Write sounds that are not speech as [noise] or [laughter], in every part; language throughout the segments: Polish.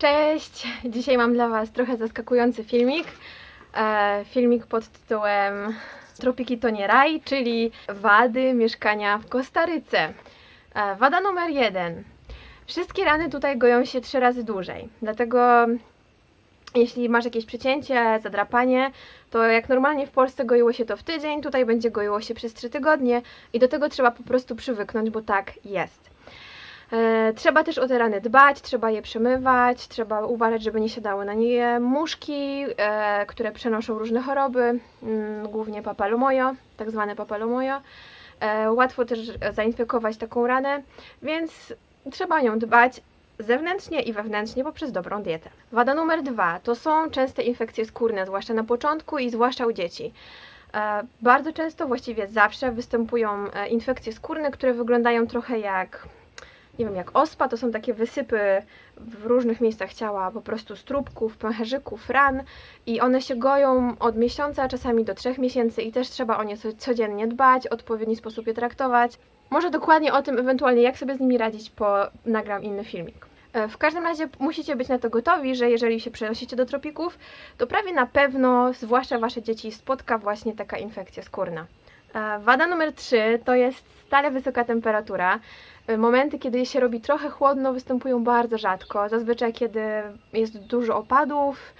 Cześć! [laughs] Dzisiaj mam dla Was trochę zaskakujący filmik. E, filmik pod tytułem Tropiki to nie raj, czyli wady mieszkania w Kostaryce. E, wada numer jeden. Wszystkie rany tutaj goją się trzy razy dłużej. Dlatego jeśli masz jakieś przecięcie, zadrapanie, to jak normalnie w Polsce goiło się to w tydzień, tutaj będzie goiło się przez trzy tygodnie i do tego trzeba po prostu przywyknąć, bo tak jest. E, Trzeba też o te rany dbać, trzeba je przemywać, trzeba uważać, żeby nie siadały na nie muszki, e, które przenoszą różne choroby, mm, głównie papalomojo, tak zwane papalomojo. E, Łatwo też zainfekować taką ranę, więc trzeba o nią dbać zewnętrznie i wewnętrznie poprzez dobrą dietę. Wada numer dwa to są częste infekcje skórne, zwłaszcza na początku i zwłaszcza u dzieci. Bardzo często, właściwie zawsze występują infekcje skórne, które wyglądają trochę jak nie wiem, jak ospa, to są takie wysypy w różnych miejscach ciała, po prostu strubków, pęcherzyków, ran i one się goją od miesiąca, czasami do trzech miesięcy i też trzeba o nie co- codziennie dbać, odpowiedni sposób je traktować. Może dokładnie o tym, ewentualnie jak sobie z nimi radzić, po nagram inny filmik. E, W każdym razie musicie być na to gotowi, że jeżeli się przenosicie do tropików, to prawie na pewno, zwłaszcza wasze dzieci, spotka właśnie taka infekcja skórna. Wada numer 3 to jest stale wysoka temperatura. E, Momenty, kiedy się robi trochę chłodno, występują bardzo rzadko. Zazwyczaj, kiedy jest dużo opadów,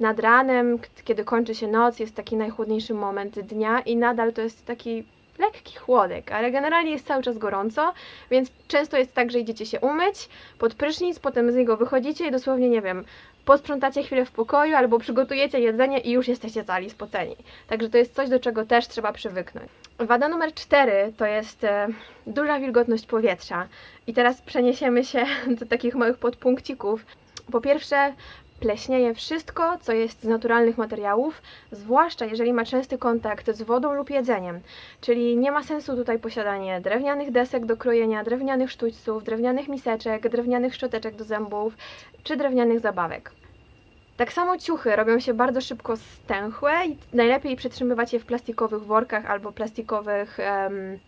nad ranem, kiedy kończy się noc, jest taki najchłodniejszy moment dnia i nadal to jest taki lekki chłodek, ale generalnie jest cały czas gorąco, więc często jest tak, że idziecie się umyć pod prysznic, potem z niego wychodzicie i dosłownie, nie wiem, posprzątacie chwilę w pokoju albo przygotujecie jedzenie i już jesteście cali spoceni. Także to jest coś, do czego też trzeba przywyknąć. Wada numer cztery to jest e, duża wilgotność powietrza. I teraz przeniesiemy się [laughs] do takich małych podpunkcików. Po pierwsze, pleśnieje wszystko, co jest z naturalnych materiałów, zwłaszcza jeżeli ma częsty kontakt z wodą lub jedzeniem. Czyli nie ma sensu tutaj posiadanie drewnianych desek do krojenia, drewnianych sztućców, drewnianych miseczek, drewnianych szczoteczek do zębów czy drewnianych zabawek. Tak samo ciuchy robią się bardzo szybko stęchłe i najlepiej przetrzymywać je w plastikowych workach albo plastikowych em,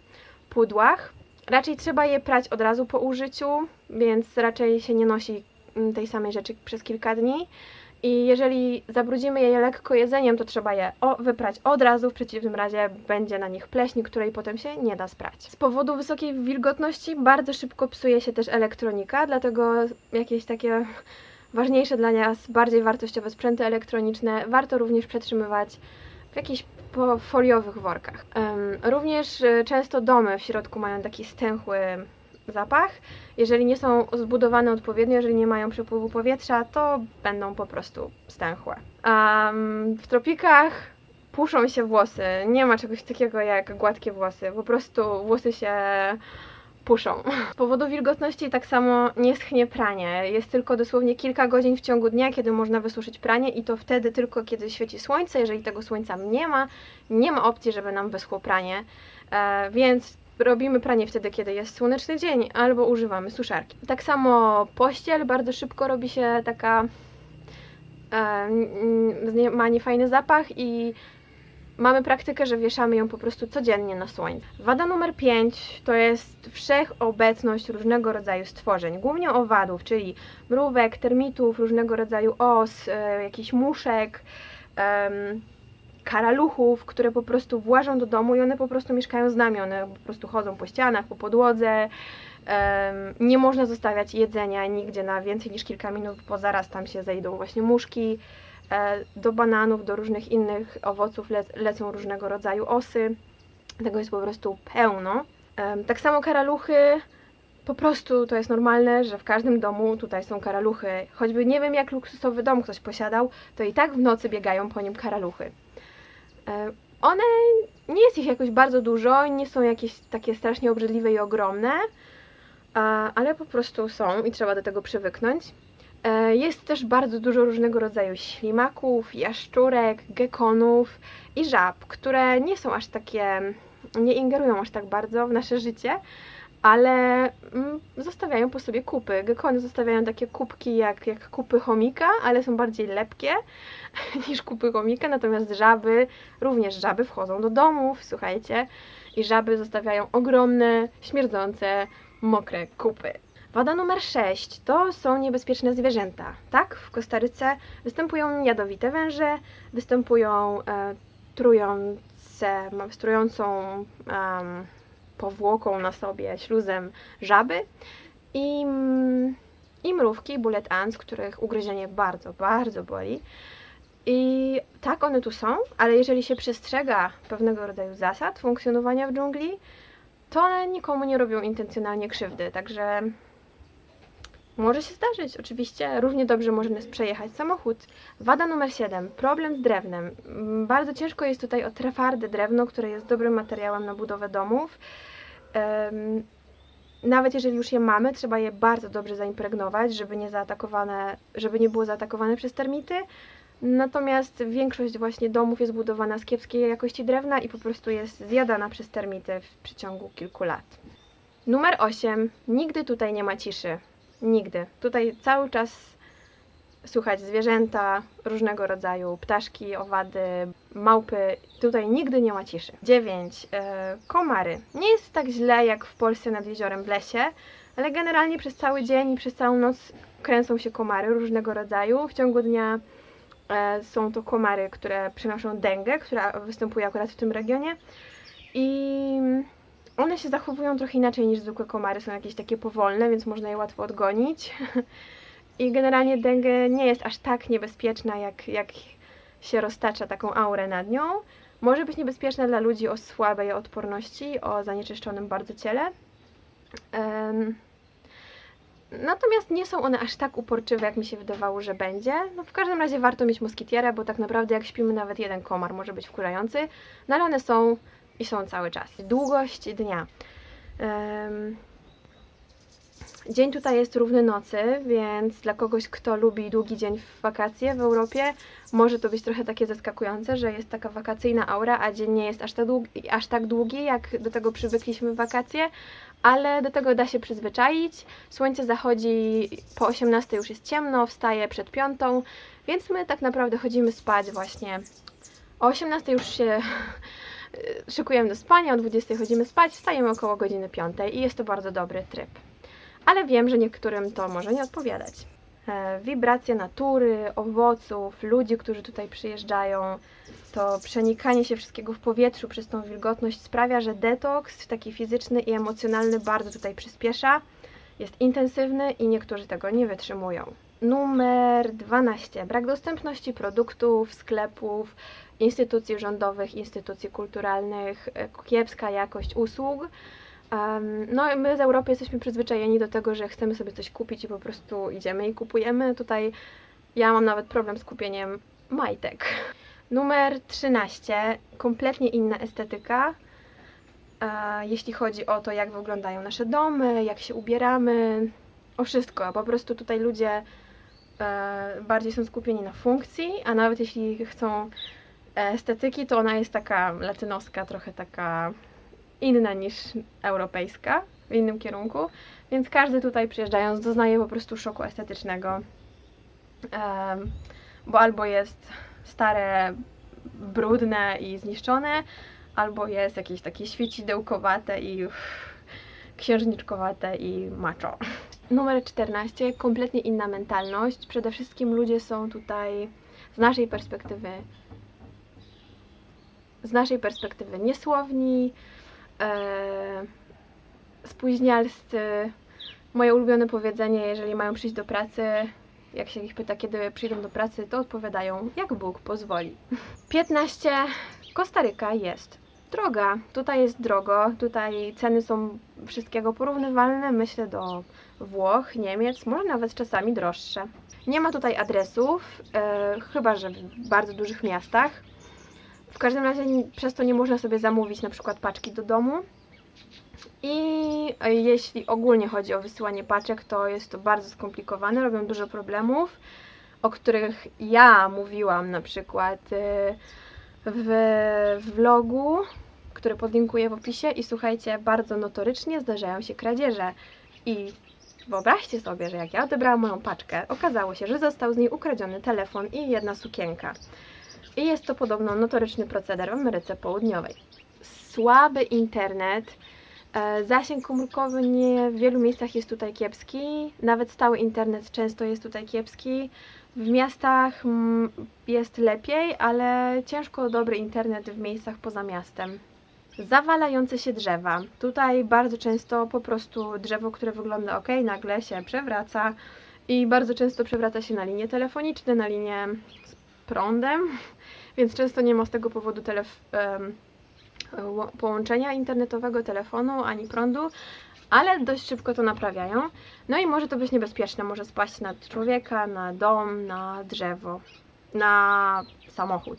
pudłach. Raczej trzeba je prać od razu po użyciu, więc raczej się nie nosi tej samej rzeczy przez kilka dni. I jeżeli zabrudzimy je lekko jedzeniem, to trzeba je wyprać od razu, w przeciwnym razie będzie na nich pleśń, której potem się nie da sprać. Z powodu wysokiej wilgotności bardzo szybko psuje się też elektronika, dlatego jakieś takie ważniejsze dla nas, bardziej wartościowe sprzęty elektroniczne warto również przetrzymywać w jakichś foliowych workach. Również y, często domy w środku mają taki stęchły zapach. Jeżeli nie są zbudowane odpowiednio, jeżeli nie mają przepływu powietrza, to będą po prostu stęchłe. Em, w tropikach puszą się włosy. Nie ma czegoś takiego jak gładkie włosy. Po prostu włosy się puszą. Z [laughs] powodu wilgotności tak samo nie schnie pranie. Jest tylko dosłownie kilka godzin w ciągu dnia, kiedy można wysuszyć pranie i to wtedy tylko kiedy świeci słońce. Jeżeli tego słońca nie ma, nie ma opcji, żeby nam wyschło pranie. E, więc robimy pranie wtedy, kiedy jest słoneczny dzień albo używamy suszarki. Tak samo pościel bardzo szybko robi się taka e, ma niefajny zapach i mamy praktykę, że wieszamy ją po prostu codziennie na słońcu. Wada numer 5 to jest wszechobecność różnego rodzaju stworzeń, głównie owadów, czyli mrówek, termitów, różnego rodzaju os, e, jakichś muszek, em, karaluchów, które po prostu włażą do domu i one po prostu mieszkają z nami, one po prostu chodzą po ścianach, po podłodze. Nie można zostawiać jedzenia nigdzie na więcej niż kilka minut, bo zaraz tam się zejdą właśnie muszki. E, Do bananów, do różnych innych owoców le lecą różnego rodzaju osy. Tego jest po prostu pełno. Tak samo karaluchy. Po prostu to jest normalne, że w każdym domu tutaj są karaluchy. Choćby nie wiem, jak luksusowy dom ktoś posiadał, to i tak w nocy biegają po nim karaluchy. E, One nie jest ich jakoś bardzo dużo, nie są jakieś takie strasznie obrzydliwe i ogromne, ale po prostu są i trzeba do tego przywyknąć. E, Jest też bardzo dużo różnego rodzaju ślimaków, jaszczurek, gekonów i żab, które nie są aż takie, nie ingerują aż tak bardzo w nasze życie, ale mm, zostawiają po sobie kupy. Gekony zostawiają takie kubki jak, jak kupy chomika, ale są bardziej lepkie [laughs] niż kupy chomika, natomiast żaby, również żaby wchodzą do domów, słuchajcie, i żaby zostawiają ogromne, śmierdzące, mokre kupy. Wada numer 6 to są niebezpieczne zwierzęta. Tak, w Kostaryce występują jadowite węże, występują e, trujące, ma- z trującą em, powłoką na sobie, śluzem żaby i, mm, i mrówki, bullet ants, których ugryzienie bardzo, bardzo boli. I tak one tu są, ale jeżeli się przestrzega pewnego rodzaju zasad funkcjonowania w dżungli, to one nikomu nie robią intencjonalnie krzywdy, także może się zdarzyć, oczywiście. Równie dobrze może nas przejechać samochód. Wada numer 7. Problem z drewnem. Mm, Bardzo ciężko jest tutaj o twarde drewno, które jest dobrym materiałem na budowę domów. Nawet jeżeli już je mamy, trzeba je bardzo dobrze zaimpregnować, żeby nie zaatakowane, żeby nie było zaatakowane przez termity. Natomiast większość właśnie domów jest budowana z kiepskiej jakości drewna i po prostu jest zjadana przez termity w przeciągu kilku lat. Numer 8. Nigdy tutaj nie ma ciszy. Nigdy. Tutaj cały czas słychać zwierzęta różnego rodzaju, ptaszki, owady, małpy. Tutaj nigdy nie ma ciszy. 9. E, komary. Nie jest tak źle jak w Polsce nad jeziorem w lesie, ale generalnie przez cały dzień i przez całą noc kręcą się komary różnego rodzaju. W ciągu dnia e, są to komary, które przynoszą dęgę, która występuje akurat w tym regionie. I one się zachowują trochę inaczej niż zwykłe komary, są jakieś takie powolne, więc można je łatwo odgonić. [laughs] I generalnie dengue nie jest aż tak niebezpieczna, jak, jak się roztacza taką aurę nad nią. Może być niebezpieczna dla ludzi o słabej odporności, o zanieczyszczonym bardzo ciele. Em, Natomiast nie są one aż tak uporczywe, jak mi się wydawało, że będzie. No w każdym razie warto mieć moskitierę, bo tak naprawdę jak śpimy nawet jeden komar może być wkurzający. No ale one są i są cały czas. Długość dnia. Dzień tutaj jest równy nocy, więc dla kogoś, kto lubi długi dzień w wakacje w Europie, może to być trochę takie zaskakujące, że jest taka wakacyjna aura, a dzień nie jest aż tak długi, aż tak długi jak do tego przywykliśmy w wakacje, ale do tego da się przyzwyczaić. Słońce zachodzi po 18 już jest ciemno, wstaje przed piątą, więc my tak naprawdę chodzimy spać właśnie o 18 już się szykujemy do spania, o 20 chodzimy spać, wstajemy około godziny 5 i jest to bardzo dobry tryb. Ale wiem, że niektórym to może nie odpowiadać. E, wibracje natury, owoców, ludzi, którzy tutaj przyjeżdżają, to przenikanie się wszystkiego w powietrzu przez tą wilgotność sprawia, że detoks taki fizyczny i emocjonalny bardzo tutaj przyspiesza. Jest intensywny i niektórzy tego nie wytrzymują. Numer 12. Brak dostępności produktów, sklepów, instytucji rządowych, instytucji kulturalnych, e, kiepska jakość usług. No i my z Europy jesteśmy przyzwyczajeni do tego, że chcemy sobie coś kupić i po prostu idziemy i kupujemy. Tutaj ja mam nawet problem z kupieniem majtek. Numer 13. Kompletnie inna estetyka. E, jeśli chodzi o to, jak wyglądają nasze domy, jak się ubieramy, o wszystko. Po prostu tutaj ludzie e, bardziej są skupieni na funkcji, a nawet jeśli chcą estetyki, to ona jest taka latynoska, trochę taka inna niż europejska, w innym kierunku, więc każdy tutaj przyjeżdżając doznaje po prostu szoku estetycznego, bo albo jest stare, brudne i zniszczone, albo jest jakieś takie świecidełkowate i uff, księżniczkowate i macho. Numer 14, kompletnie inna mentalność. Przede wszystkim ludzie są tutaj z naszej perspektywy z naszej perspektywy niesłowni, e, spóźnialscy. Moje ulubione powiedzenie, jeżeli mają przyjść do pracy, jak się ich pyta, kiedy przyjdą do pracy, to odpowiadają, jak Bóg pozwoli. [laughs] 15. Kostaryka jest droga. Tutaj jest drogo, tutaj ceny są wszystkiego porównywalne, myślę, do Włoch, Niemiec, może nawet czasami droższe. Nie ma tutaj adresów, e, chyba że w bardzo dużych miastach. W każdym razie przez to nie można sobie zamówić na przykład paczki do domu. I jeśli ogólnie chodzi o wysyłanie paczek, to jest to bardzo skomplikowane, robią dużo problemów, o których ja mówiłam na przykład e, w vlogu, który podlinkuję w opisie i słuchajcie, bardzo notorycznie zdarzają się kradzieże i wyobraźcie sobie, że jak ja odebrałam moją paczkę, okazało się, że został z niej ukradziony telefon i jedna sukienka. I jest to podobno notoryczny proceder w Ameryce Południowej. Słaby internet, E, Zasięg komórkowy nie w wielu miejscach jest tutaj kiepski, nawet stały internet często jest tutaj kiepski. W miastach mm, jest lepiej, ale ciężko dobry internet w miejscach poza miastem. Zawalające się drzewa. Tutaj bardzo często po prostu drzewo, które wygląda ok, nagle się przewraca i bardzo często przewraca się na linie telefoniczne, na linie prądem, więc często nie ma z tego powodu połączenia internetowego, telefonu ani prądu, ale dość szybko to naprawiają. No i może to być niebezpieczne, może spaść na człowieka, na dom, na drzewo, na samochód.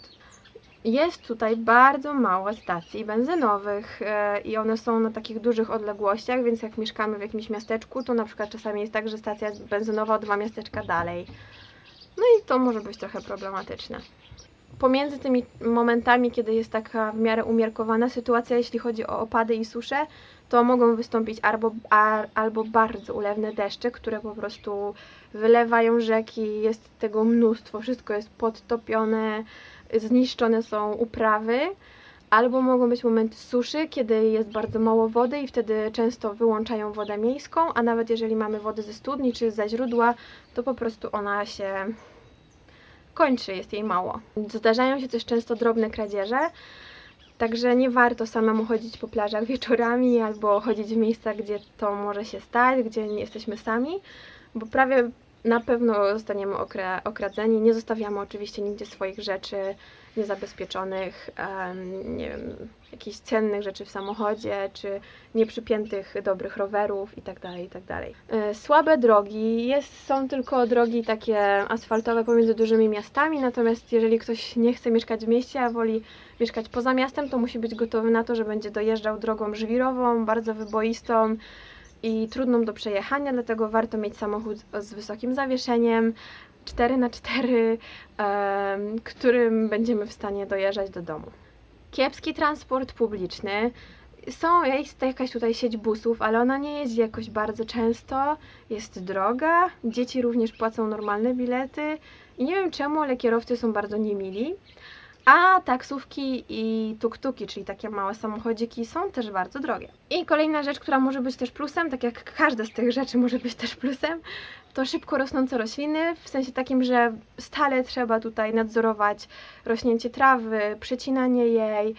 Jest tutaj bardzo mało stacji benzynowych e, i one są na takich dużych odległościach, więc jak mieszkamy w jakimś miasteczku, to na przykład czasami jest tak, że stacja benzynowa dwa miasteczka dalej. No i to może być trochę problematyczne. Pomiędzy tymi momentami, kiedy jest taka w miarę umiarkowana sytuacja, jeśli chodzi o opady i susze, to mogą wystąpić albo, albo bardzo ulewne deszcze, które po prostu wylewają rzeki, jest tego mnóstwo, wszystko jest podtopione, zniszczone są uprawy, albo mogą być momenty suszy, kiedy jest bardzo mało wody i wtedy często wyłączają wodę miejską, a nawet jeżeli mamy wodę ze studni czy ze źródła, to po prostu ona się kończy, jest jej mało. Zdarzają się też często drobne kradzieże, także nie warto samemu chodzić po plażach wieczorami albo chodzić w miejsca, gdzie to może się stać, gdzie nie jesteśmy sami, bo prawie na pewno zostaniemy okra- okradzeni. Nie zostawiamy oczywiście nigdzie swoich rzeczy niezabezpieczonych, nie wiem, jakichś cennych rzeczy w samochodzie, czy nieprzypiętych dobrych rowerów itd. itd. E, Słabe drogi, jest, są tylko drogi takie asfaltowe pomiędzy dużymi miastami, natomiast jeżeli ktoś nie chce mieszkać w mieście, a woli mieszkać poza miastem, to musi być gotowy na to, że będzie dojeżdżał drogą żwirową, bardzo wyboistą i trudną do przejechania, dlatego warto mieć samochód z wysokim zawieszeniem, 4 na 4 em, którym będziemy w stanie dojeżdżać do domu. Kiepski transport publiczny. Są, jest jakaś tutaj sieć busów, ale ona nie jeździ jakoś bardzo często, jest droga, dzieci również płacą normalne bilety i nie wiem czemu, ale kierowcy są bardzo niemili. A taksówki i tuktuki, czyli takie małe samochodziki, są też bardzo drogie. I kolejna rzecz, która może być też plusem, tak jak każda z tych rzeczy może być też plusem, to szybko rosnące rośliny, w sensie takim, że stale trzeba tutaj nadzorować rośnięcie trawy, przecinanie jej.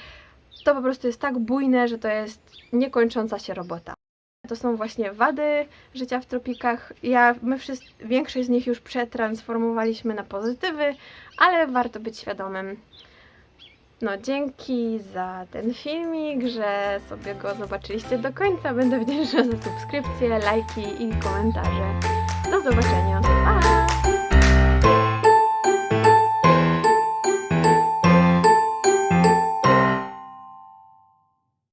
To po prostu jest tak bujne, że to jest niekończąca się robota. To są właśnie wady życia w tropikach. Ja, my wszyscy, większość z nich już przetransformowaliśmy na pozytywy, ale warto być świadomym. No, dzięki za ten filmik, że sobie go zobaczyliście do końca. Będę wdzięczna za subskrypcje, lajki i komentarze. Zobaczenia. Pa!